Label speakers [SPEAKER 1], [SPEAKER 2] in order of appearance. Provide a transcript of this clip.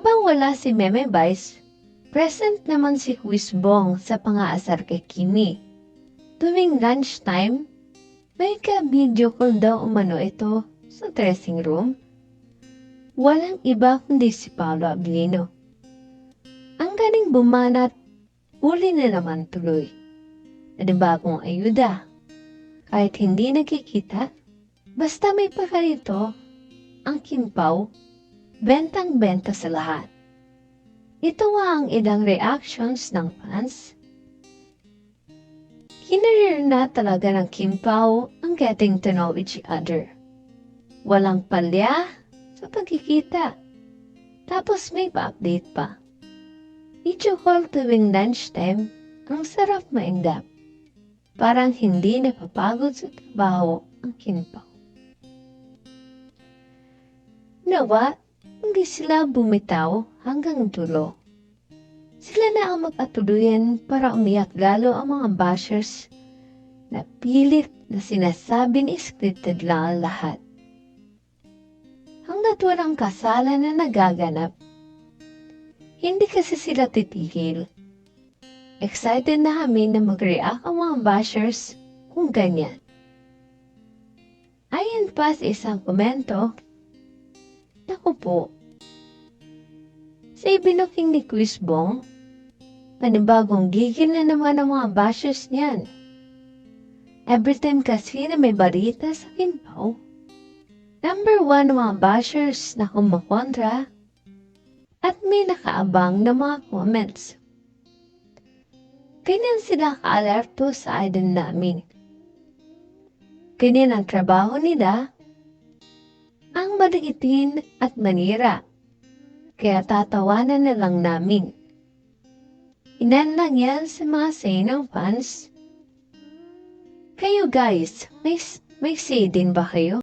[SPEAKER 1] Habang wala si Meme Vice, present naman si Quizbong sa pangaasar kay Kimi. Tuwing lunchtime, may ka-video call daw umano ito sa dressing room. Walang iba kundi si Paolo Abilino. Ang galing bumanat, uli na naman tuloy. Nadibagong ayuda. Kahit hindi nakikita, basta may pakarito, ang kimpaw, bentang-benta sa lahat. Ito ang ilang reactions ng fans. Kinarir na talaga ng kimpaw ang getting to know each other. Walang palya sa pagkikita. Tapos may pa-update pa. Video call tuwing lunchtime, ang sarap mainggap. Parang hindi napapagod sa trabaho ang kimpaw. Nawa, hindi sila bumitaw hanggang dulo. Sila na ang magpatuloyan para umiyak lalo ang mga bashers na pilit na sinasabi ni scripted lang ang lahat. Hanggat walang kasalan na nagaganap, hindi kasi sila titigil. Excited na kami na mag-react ang mga bashers kung ganyan. Ayon pa sa isang komento, Naku po, sa ibinuking ni Chris Bong, panibagong gigil na naman ang mga bashers niyan. Every time kasi na may balita sa Kinpaw, number one mga bashers na kumakontra at may nakaabang na mga comments. Ganyan sila ka-alerto sa idol namin. Ganyan ang trabaho nila, ang maliitin at manira. Kaya tatawanan na lang namin. Inan lang yan sa mga say ng fans. Kayo guys, may, may say din ba kayo?